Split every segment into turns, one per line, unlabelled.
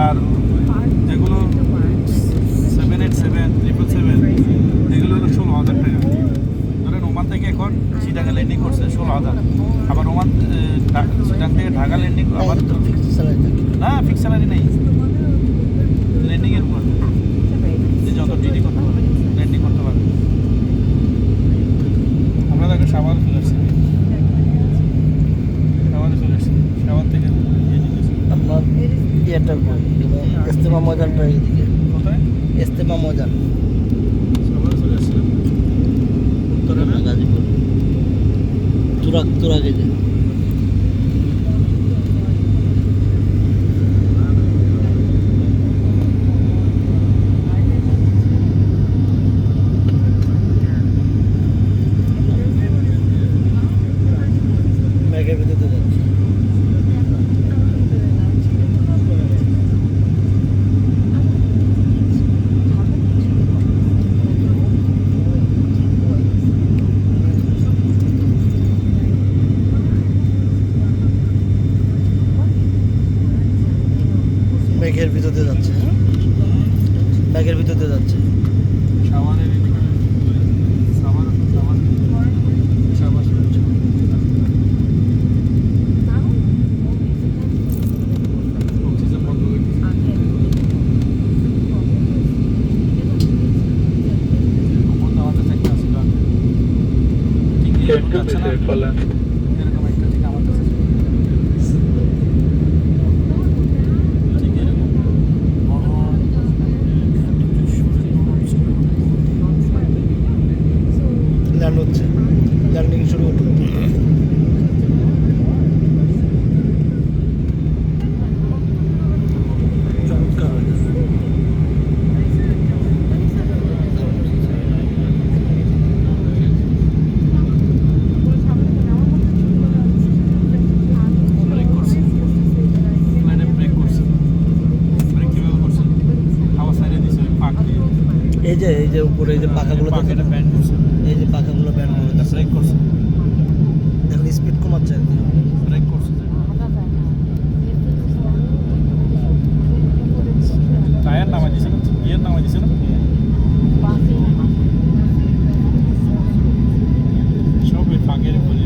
আর যেগুলো seven eight seven triple seven এগুলো হলো ষোলো হাজার টাকা। ধরেন ওমান থেকে এখন সিটাঙ্গে ল্যান্ডিং করছে ষোলো হাজার। আবার ওমান সিটাং থেকে ঢাকা ল্যান্ডিং আবার না ফিক্স স্যালারি নেই।
ইয়েটা করি ইস্তেমা ময়দানটা এইদিকে ইস্তেমা ময়দান। তুরাক তুরাক এই ব্যাগের ভিতরে যাচ্ছে ব্যাগের ভিতরে যাচ্ছে।
সাবার সাবার সাবার চলে আসছি। অক্সিজেন বন্ধ হয়ে গেছে বন্ধ আমাদের একটা ছিল আগে। ঠিক এরকম যাচ্ছে না? এরকম একটা ঠিক আমার কাছে ছিল। ঠিক এরকম। বড়
ল্যান্ড হচ্ছে। ল্যান্ডিং শুরু হলো এই যে এই যে উপরে এই যে পাখাগুলো
পাকেটে ব্যান্ড করছে।
এই যে পাখাগুলো ব্যান্ড করে
ব্রেক করছে
এখন স্পিড কমাচ্ছে আর কি।
ব্রেক করছে যে। টায়ার নামা দিছে না ইয়ের নামা দিছে না সব এই ফাঁকের উপরে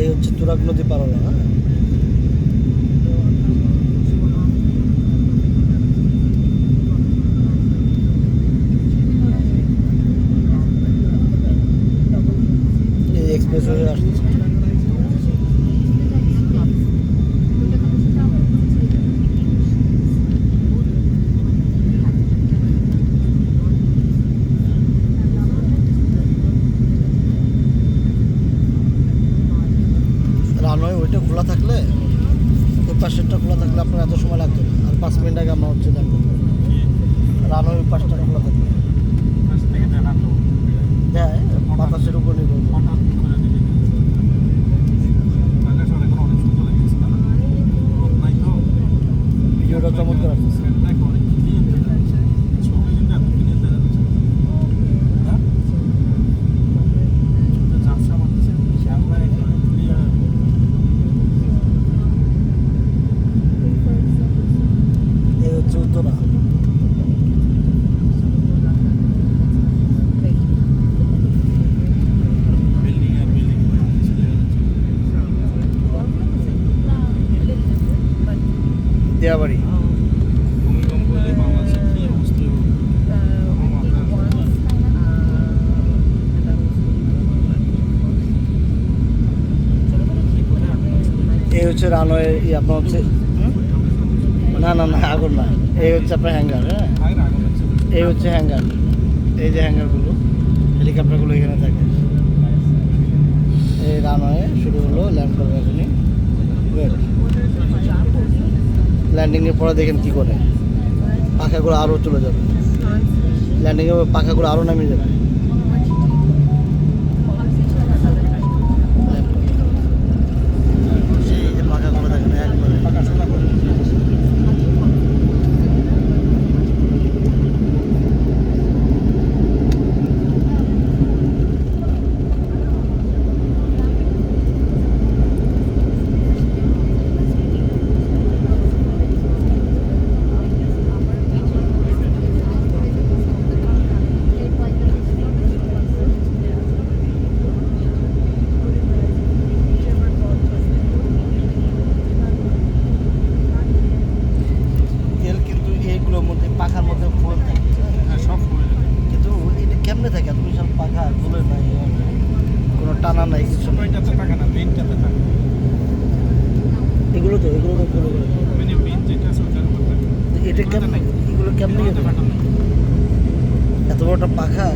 এই হচ্ছে তুরাগ নদী পার হলো হ্যাঁ এই এক্সপ্রেস হয়ে আসছে রানওয়ে ওইটা খোলা থাকলে ওই পাশেরটা খোলা থাকলে আপনার এত সময় লাগতো আর পাঁচ মিনিট আগে আমরা হচ্ছে দেখব রানওয়ে পাশটা খোলা থাকলে
দেওয়াবাড়ি।
এই হচ্ছে রানওয়ে আপনার হচ্ছে না না না, আগুন না। এই হচ্ছে আপনার হ্যাঙ্গার হ্যাঁ? এই হচ্ছে হ্যাঙ্গার এই যে হ্যাঙ্গারগুলো হেলিকপ্টারগুলো এখানে থাকে। এই রানওয়ে শুরু হলো ল্যান্ড করবে এখনই ল্যান্ডিংয়ের পরে দেখেন কি করে। পাখাগুলো আরও চলে যাবে। ল্যান্ডিংয়ের পাখাগুলো আরও নামিয়ে যাবে এই যে পাখাগুলো দেখেন একবারে
পাকা সোজা করে
তেল কিন্তু এইগুলোর মধ্যে পাখার মধ্যে ফুল থাকে
হ্যাঁ সব হয়ে যাবে
কিন্তু এটা কেমনে থাকে এত বিশাল পাখা খুলে নাই কোনো টানা নাই কিছু
ওইটাতে টাকা না মেইনটাতে টাকা
এগুলো তো এগুলো তো গেলো।
মানে মেইন যেটা
এটা কেমন এগুলো কেমন এত বড় পাখা?